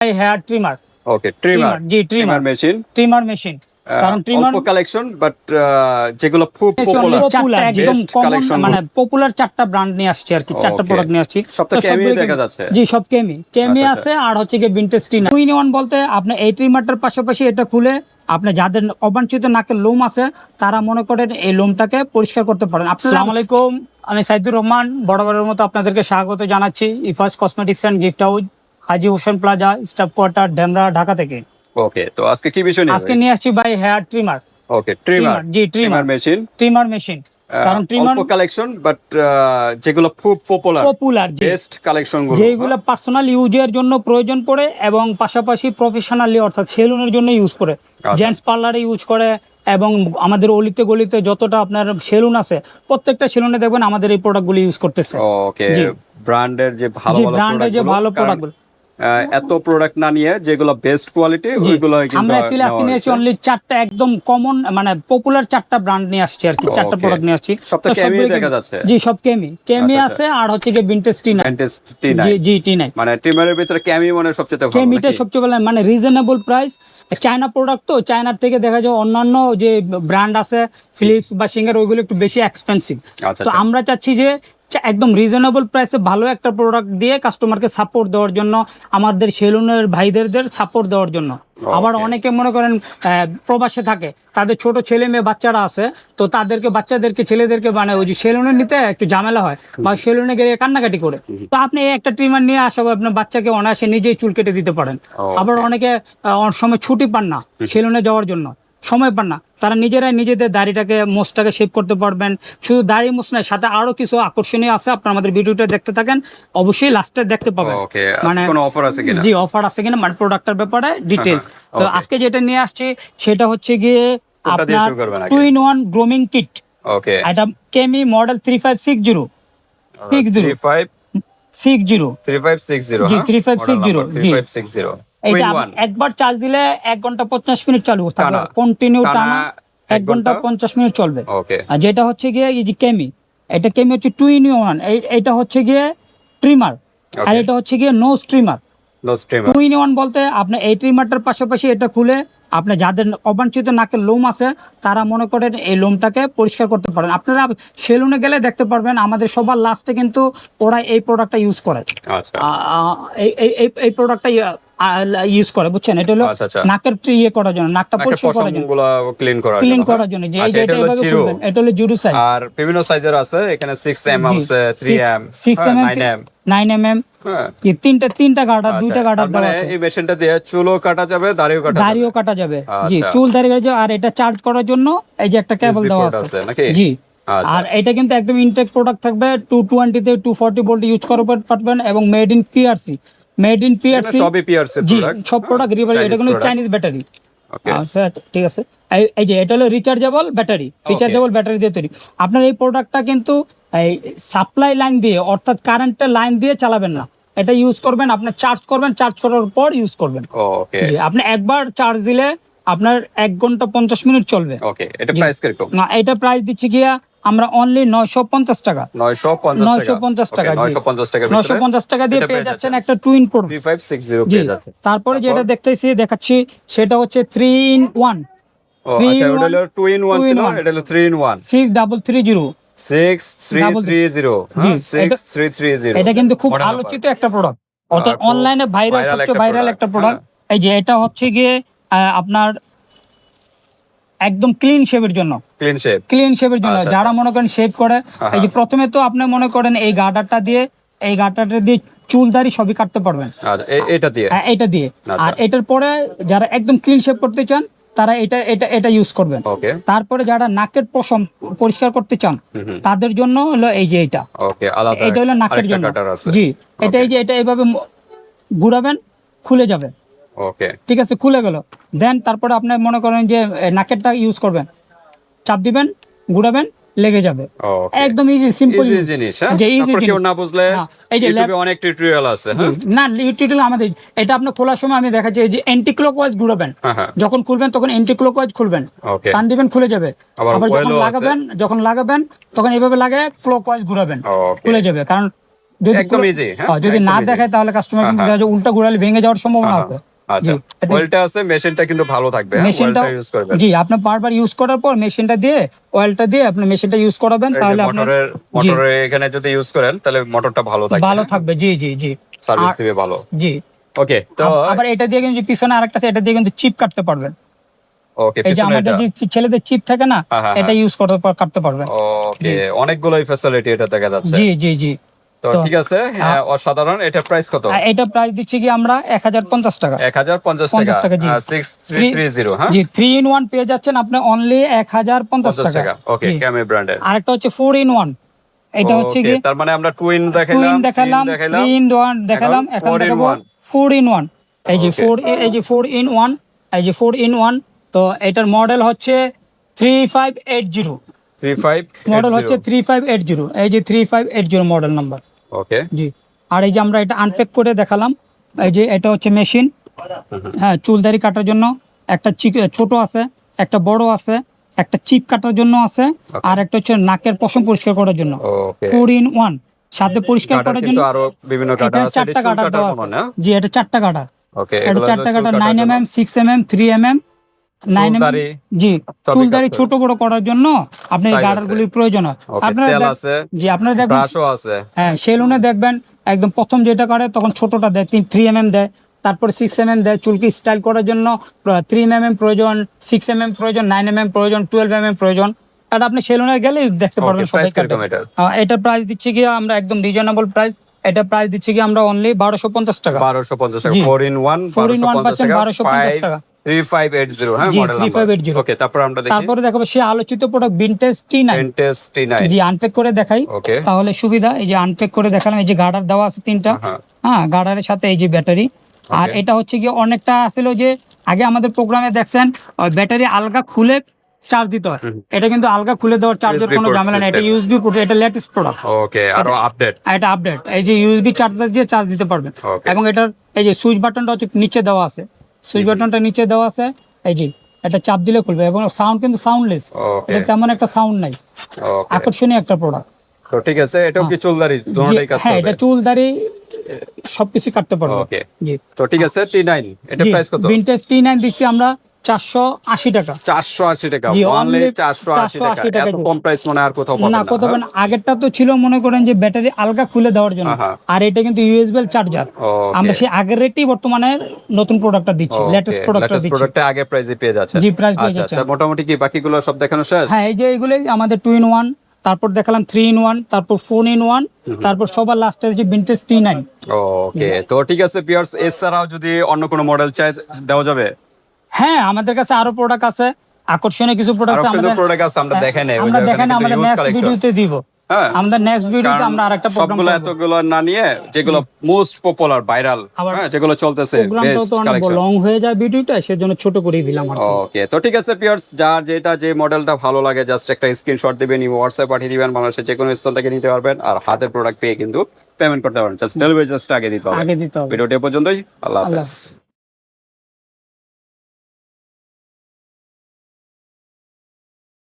Hair trimmer okay trimmer জি trimmer machine trimmer machine কারণ trimmer অল্প কালেকশন বাট যেগুলো খুব পপুলার একদম মানে পপুলার চারটা ব্র্যান্ড নিয়ে আসছি আর কি চারটা প্রোডাক্ট নিয়ে আসছি। সব তো তো কেমি দেখা যাচ্ছে। জি সব কেমি কেমি আচ্ছা, আচ্ছা। আছে আর হচ্ছে গিয়ে ভিনটেজ টিনা টু ইন ওয়ান বলতে আপনি এই ট্রিমারটার পাশাপাশি এটা খুলে আপনি যাদের অবাঞ্ছিত নাকের লোম আছে তারা মনে করেন এই লোমটাকে পরিষ্কার করতে পারেন। আসসালামু আলাইকুম। আমি সাইদুর রহমান বরাবরের মতো আপনাদেরকে স্বাগত জানাচ্ছি। Ifas cosmetics and gift house Haji Hossain plaza staff quarter Demra Dhaka থেকে। ওকে তো আজকে কি বিষয় নিয়ে আজকে নিয়ে আসছি ভাই হেয়ার ট্রিমার। Okay trimmer. জি ট্রিমার। মেশিন। Trimmer machine. কারণ ট্রিমার অল্প কালেকশন বাট যেগুলো খুব পপুলার পপুলার বেস্ট কালেকশনগুলো। যেগুলো পার্সোনাল ইউজের জন্য প্রয়োজন পড়ে এবং পাশাপাশি প্রফেশনালি অর্থাৎ সেলুনের জন্য ইউজ করে। জেন্টস পার্লারে ইউজ করে এবং আমাদের অলিতে গলিতে যতটা আপনার সেলুন আছে প্রত্যেকটা সেলুনে দেখবেন আমাদের এই প্রোডাক্টগুলো ইউজ করতেছে। ওকে ব্র্যান্ডের যে ভালো ভালো প্রোডাক্টগুলো এত প্রোডাক্ট না নিয়ে যেগুলো বেস্ট কোয়ালিটি ওইগুলো আমরা অ্যাকচুয়ালি আজকে নিয়ে হয়েছে। অনলি চারটা একদম কমন মানে পপুলার চারটা ব্র্যান্ড নিয়ে আসছি আর কি চারটা প্রোডাক্ট নিয়ে আসছি। সব তো কেমি দেখা কেমি। যাচ্ছে। জি সব কেমি কেমি আচ্ছা, আছে আর হচ্ছে গিয়ে ভিনটেজ টি নাই Fantastic tea জি জি টি নাই মানে ট্রিমারের ভিতরে ক্যামি মনে সবচেয়ে ভালো কেমিটা সবচেয়ে ভালো মানে রিজনেবল প্রাইস চায়না প্রোডাক্ট তো চায়নার থেকে দেখা যায় অন্যান্য যে ব্র্যান্ড আছে ফিলিপস বা সিঙ্গার ওইগুলো একটু বেশি এক্সপেন্সিভ আচ্ছা, তো আচ্ছা। আমরা চাচ্ছি যে একদম রিজনেবল প্রাইসে ভালো একটা প্রোডাক্ট দিয়ে কাস্টমারকে সাপোর্ট দেওয়ার জন্য আমাদের সেলুনের ভাইদেরদের সাপোর্ট দেওয়ার জন্য। আবার অনেকে মনে করেন প্রবাসে থাকে তাদের ছোট ছেলে মেয়ে বাচ্চারা আছে তো তাদেরকে বাচ্চাদেরকে ছেলেদেরকে মানে ওই যে সেলুনে নিতে একটু ঝামেলা হয় বা সেলুনে গেলে কান্নাকাটি করে। তো আপনি এই একটা ট্রিমার নিয়ে আসা আপনার বাচ্চাকে অনায়াসে নিজেই চুল কেটে দিতে পারেন। আবার অনেকে অনেক সময় ছুটি পান না সেলুনে যাওয়ার জন্য। সময় পান না। তারা নিজেরাই নিজেদের দাড়িটাকে মোষটাকে শেভ করতে পারবেন। শুধু দাড়ি মোষ নয় সাথে আরও কিছু আকর্ষণীয় আছে আপনার আমাদের ভিডিওটা দেখতে থাকেন। অবশ্যই লাস্টে দেখতে পাবেন। মানে কোনো অফার আছে কিনা? জি অফার আছে কিনা মানে প্রোডাক্টের ব্যাপারে ডিটেলস তো আজকে যেটা নিয়ে আসছি সেটা হচ্ছে গিয়ে আপনার? Two in one grooming kit okay এটা Kemei model three five six zero six zero 35 six zero 3560 জি, হ্যাঁ? 3560 Model number জি। 3560 এটা। একবার চার্জ দিলে এক ঘণ্টা পঞ্চাশ মিনিট চালু থাকবে কন্টিনিউ টানা। এক ঘণ্টা? পঞ্চাশ মিনিট চলবে। আর যেটা হচ্ছে গিয়ে এই যে কেমি এটা কেমি হচ্ছে টু ইন ওয়ান এটা হচ্ছে গিয়ে ট্রিমার আর এটা হচ্ছে গিয়ে nose trimmer two in one বলতে আপনি এই ট্রিমারটার পাশাপাশি এটা খুলে আপনি যাদের অবাঞ্ছিত নাকের লোম আছে তারা মনে করেন এই লোমটাকে পরিষ্কার করতে পারেন। আপনারা সেলুনে গেলে দেখতে পারবেন আমাদের সবার লাস্টে কিন্তু ওরা এই প্রোডাক্টটা ইউজ করে। আচ্ছা। এই প্রোডাক্টটা ইউজ করে বুঝছেন? এটা হলো আচ্ছা, আচ্ছা। নাকের ইয়ে করার জন্য নাকটা পরিষ্কার করার জন্য। ক্লিন করার ক্লিন করার হ্যাঁ? জন্য যে এই আচ্ছা, এটা হলো জিরো এটা হলো জুডু সাইজ আর বিভিন্ন সাইজের আছে এখানে 6 এম আছে 3 M six M M 9 M nine M M হ্যাঁ। তিনটা তিনটা গার্ডার দুইটা আচ্ছা, গার্ডার মানে দেওয়া আছে। এই মেশিনটা দিয়ে চুলও কাটা যাবে দাড়িও কাটা যাবে। দাড়িও কাটা যাবে। জি। চুল দাড়ি কাটা যাবে আর এটা চার্জ করার জন্য এই যে একটা কেবল দেওয়া আছে। নাকি? জি। আর এটা কিন্তু একদম ইনটেক প্রোডাক্ট থাকবে টু টোয়েন্টিতে টু ফর্টি ভোল্ট ইউজ করতে পারবেন এবং made in PRC made in PRC সবই জি প্রোডাক্ট সব প্রোডাক্ট রিভার এটা কিন্তু চাইনিজ ব্যাটারি আচ্ছা ঠিক আছে। এই- যে এটা হলো রিচার্জেবল ব্যাটারি রিচার্জেবল ব্যাটারি দিয়ে তৈরি। আপনার এই প্রোডাক্টটা কিন্তু এই সাপ্লাই লাইন দিয়ে অর্থাৎ কারেন্টের লাইন দিয়ে চালাবেন না। এটা ইউজ করবেন আপনি চার্জ করবেন চার্জ করার পর ইউজ করবেন। আপনি একবার চার্জ দিলে আপনার এক ঘণ্টা পঞ্চাশ মিনিট চলবে। ওকে এটা প্রাইস কীরকম? না এটা প্রাইস দিচ্ছি গিয়া আমরা অনলি নয়শো পঞ্চাশ টাকা। নয়শো পঞ্চাশ টাকা। জি 950 টাকা নয়শো পঞ্চাশ টাকা দিয়ে পেয়ে যাচ্ছেন একটা টুইন প্রো 3560 জি পেয়ে যাচ্ছে তারপরে যেটা দেখতেছি দেখাচ্ছি সেটা হচ্ছে থ্রি ইন ওয়ান ও Three in ওটা হলো one, 2 in 1 two in ছিল? one. এটা হলো 3 in 1 six double three zero 6330 জি, এটা- 6330 এটা কিন্তু খুব। আলোচিত একটা প্রোডাক্ট অর্থাৎ অনলাইনে ভাইরাল সবচেয়ে ভাইরাল একটা প্রোডাক্ট হ্যাঁ। এই যে এটা হচ্ছে গিয়ে আপনার একদম ক্লিন শেভের জন্য। ক্লিন শেপ ক্লিন শেভের জন্য। আচ্ছা, যারা মনে করেন শেভ করে এই যে প্রথমে তো আপনি মনে করেন এই গার্ডারটা দিয়ে এই গার্ডারটা দিয়ে চুল দাড়ি সবই কাটতে পারবেন। আচ্ছা এটা দিয়ে? হ্যাঁ, এটা দিয়ে। আচ্ছা। আর এটার পরে যারা একদম ক্লিন শেভ করতে চান তারা এটা এটা এটা ইউজ করবেন। ওকে তারপরে যারা নাকের পশম পরিষ্কার করতে চান তাদের জন্য হলো এই যে এটা। ওকে আলাদা এটা হলো নাকের জন্য। জি এটা এই যে এটা এইভাবে ম- ঘুরাবেন খুলে যাবে। ওকে ঠিক আছে খুলে গেল। দেন তারপরে আপনি মনে করেন যে নাকেরটা ইউজ করবেন। চাপ দিবেন ঘুরাবেন লেগে যাবে। একদম ইজি সিম্পল ইজি জিনিস। হ্যাঁ? যে তারপর কেউ না বুঝলে হ্যাঁ, এই যে ইউটিউবে অনেক টিউটোরিয়াল আছে হ্যাঁ? না ইউটিউব আমাদের এটা আপনি খোলার সময় আমি দেখাচ্ছি এই যে অ্যান্টি ক্লকওয়াইজ ঘুরাবেন যখন খুলবেন তখন অ্যান্টি ক্লকওয়াইজ খুলবেন। ওকে টান দিবেন খুলে যাবে। আবার যখন। লাগাবেন যখন লাগাবেন তখন এইভাবে লাগে ক্লকওয়াইজ ঘুরাবেন। খুলে যাবে কারণ যদি যদি না দেখায় তাহলে কাস্টমার কিন্তু উল্টা ঘুরালে ভেঙে যাওয়ার সম্ভাবনা আছে। আচ্ছা অয়েলটা আছে মেশিনটা কিন্তু ভালো থাকবে মেশিনটা ইউজ করবেন। জি আপনি বারবার ইউজ করার পর মেশিনটা দিয়ে অয়েলটা দিয়ে আপনি মেশিনটা ইউজ করাবেন তাহলে আপনার মোটরে এখানে যদি ইউজ করেন তাহলে মোটরটা ভালো থাকবে। ভালো থাকবে জি জি জি। সার্ভিস দিবে ভালো। জি। ওকে তো আবার এটা দিয়ে কিন্তু পিছনে আরেকটা আছে এটা দিয়ে কিন্তু চিপ কাটতে পারবেন। ওকে এই যে আমাদের যে ছেলেদের চিপ থাকে না হ্যাঁ, হ্যাঁ, এটা ইউজ করতে কাটতে পারবেন। ওকে অনেকগুলোই ফ্যাসিলিটি এটা দেখা যাচ্ছে। জি জি জি। তো ঠিক আছে হ্যাঁ, অসাধারণ। এটা প্রাইস কত? এটা প্রাইস দিচ্ছি কি আমরা এক হাজার পঞ্চাশ টাকা। এক হাজার পঞ্চাশ 50 টাকা। টাকা, জি। সিক্স থ্রি থ্রি জিরো হ্যাঁ? জি থ্রি ইন ওয়ান পেয়ে যাচ্ছেন আপনি অনলি এক হাজার পঞ্চাশ পঞ্চাশ টাকা। টাকা। ওকে। ক্যামি ব্র্যান্ডের আরেকটা হচ্ছে ফোর ইন ওয়ান এটা হচ্ছে কি? তার মানে আমরা টুইন টু দেখাইলাম ইন দেখালাম twin দেখাইলাম থ্রি ইন ওয়ান দেখালাম এখন দেখাবো one। ফোর ইন ওয়ান এই যে Okay. ফোর এই যে ফোর ইন ওয়ান এই যে ফোর ইন ওয়ান তো এটার মডেল হচ্ছে three five eight zero three five model হচ্ছে থ্রি ফাইভ এইট জিরো এই যে three five eight zero model number okay জি। আর এই যে আমরা এটা আনপ্যাক করে দেখালাম এই যে এটা হচ্ছে মেশিন হ্যাঁ চুলদারি কাটার জন্য একটা চিক ছোট আছে একটা বড় আছে একটা চিপ কাটার জন্য আছে আর একটা হচ্ছে নাকের পশম পরিষ্কার করার জন্য। ফোর ইন ওয়ান সাথে পরিষ্কার করার জন্য আরও বিভিন্ন কাটা আছে চারটা চুল কাটার দেওয়া আছে। জি এটা চারটা কাটা ওকে এটা চারটা চুল কাটা কাটার নাইন এম জন্য। এম সিক্স জি সবই চুলদারি ছোট বড় করার জন্য আপনি Size গার্ডারগুলির প্রয়োজন হয় আপনারা জি আপনারা দেখবেন হ্যাঁ সেলুনে দেখবেন একদম প্রথম যেটা করে তখন ছোটটা দেয় থ্রি এম এম দেয় তারপরে সিক্স এম এম দেয় চুলকি স্টাইল করার জন্য থ্রি এম এম প্রয়োজন সিক্স এম এম প্রয়োজন নাইন এম এম প্রয়োজন টুয়েলভ এম এম প্রয়োজন এটা আপনি সেলুনে গেলে দেখতে পারবেন এটা প্রাইস দিচ্ছি কি আমরা একদম রিজনেবল প্রাইস এটা প্রাইস দিচ্ছি কি আমরা অনলি বারোশো পঞ্চাশ টাকা বারোশো পঞ্চাশ টাকা। Four in one Four in one পাচ্ছেন 1250 টাকা। হ্যাঁ মডেল 3580 ওকে তারপর আমরা দেখি। তারপরে দেখাবো সে আলোচিত প্রোডাক্ট ভিনটেজ জি আনপ্যাক করে দেখাই। তাহলে সুবিধা এই যে আনপ্যাক করে দেখালাম এই যে গার্ডার দেওয়া আছে তিনটা। হ্যাঁ। হ্যাঁ গার্ডারের সাথে এই যে ব্যাটারি আর এটা হচ্ছে গিয়ে অনেকটা আসলে যে আগে আমাদের প্রোগ্রামে দেখছেন ব্যাটারি আলগা খুলে চার্জ দিতে হয়। এটা কিন্তু আলগা খুলে দেওয়ার চার্জের কোনো ঝামেলা নেই। এটা ইউএসবি পোর্ট এটা লেটেস্ট প্রোডাক্ট ওকে আরও আপডেট এটা আপডেট এই যে ইউএসবি চার্জার দিয়ে চার্জ দিতে পারবেন। এবং এটার এই যে সুইচ বাটনটা হচ্ছে নিচে দেওয়া আছে। সুইচ বাটনটা নিচে দেওয়া আছে। এই যে এটা চাপ দিলে খুলবে এবং সাউন্ড কিন্তু সাউন্ডলেস এটা তেমন একটা সাউন্ড নাই। ওকে আকর্ষণীয় একটা প্রোডাক্ট তো ঠিক আছে এটাও কি চুলদারি দুটোটাই কাজ হ্যাঁ করবে? এটা চুলদারি সবকিছু কাটতে পারবে। ওকে জি। তো ঠিক আছে টি নাইন এটা প্রাইস কত? ভিনটেজ টি দিছি দিচ্ছি আমরা চারশো আশি টাকা। চারশো আশি টাকা। অনলি চারশো আশি টাকা। টাকা এত কম প্রাইস মনে আর কোথাও না? আগেরটা তো ছিল মনে করেন যে ব্যাটারি আলগা খুলে দেওয়ার জন্য। আর এটা কিন্তু ইউএসবি চার্জার আমরা সেই আগের রেটেই বর্তমানে নতুন প্রোডাক্টটা দিচ্ছি লেটেস্ট প্রোডাক্টটা দিচ্ছি। প্রোডাক্টে আগে প্রাইসে পেয়ে যাচ্ছে। জি, price পেয়ে আচ্ছা মোটামুটি কি বাকিগুলো সব দেখানো শেষ? হ্যাঁ এই যে এইগুলোই আমাদের টু ইন ওয়ান তারপর দেখালাম থ্রি ইন ওয়ান তারপর ফোর ইন ওয়ান তারপর সবার লাস্টের যে ভিনটেজ টি নাইন ওকে তো ঠিক আছে পিয়ার্স এছাড়াও যদি অন্য কোনো মডেল চাই দেওয়া যাবে? হ্যাঁ আমাদের কাছে আরও প্রোডাক্ট আছে। আকর্ষণীয় কিছু প্রোডাক্ট আমাদের প্রোডাক্ট আছে আমরা দেখে নেই আমরা দেখেন আমাদের নেক্সট ভিডিওতে দিব। হ্যাঁ। আমাদের নেক্সট ভিডিওতে আমরা আরেকটা প্রোগ্রাম সবগুলো এতগুলো না নিয়ে যেগুলো মোস্ট পপুলার ভাইরাল হ্যাঁ যেগুলো চলতেছে বেস্ট কালেকশন লং হয়ে যায় ভিডিওটা সেজন্য ছোট করেই দিলাম আর ওকে তো ঠিক আছে পিয়ার্স যার যেটা যে মডেলটা ভালো লাগে জাস্ট একটা স্ক্রিনশট দিবেন হোয়াটসঅ্যাপ পাঠিয়ে দিবেন বাংলাদেশের যে কোনো স্থান থেকে নিতে পারবেন আর হাতের প্রোডাক্ট পেয়ে কিন্তু পেমেন্ট করতে পারবেন। জাস্ট ডেলিভারি জাস্ট আগে দিতে হবে। আগে দিতে হবে। ভিডিওটি পর্যন্তই আল্লাহ হাফেজ।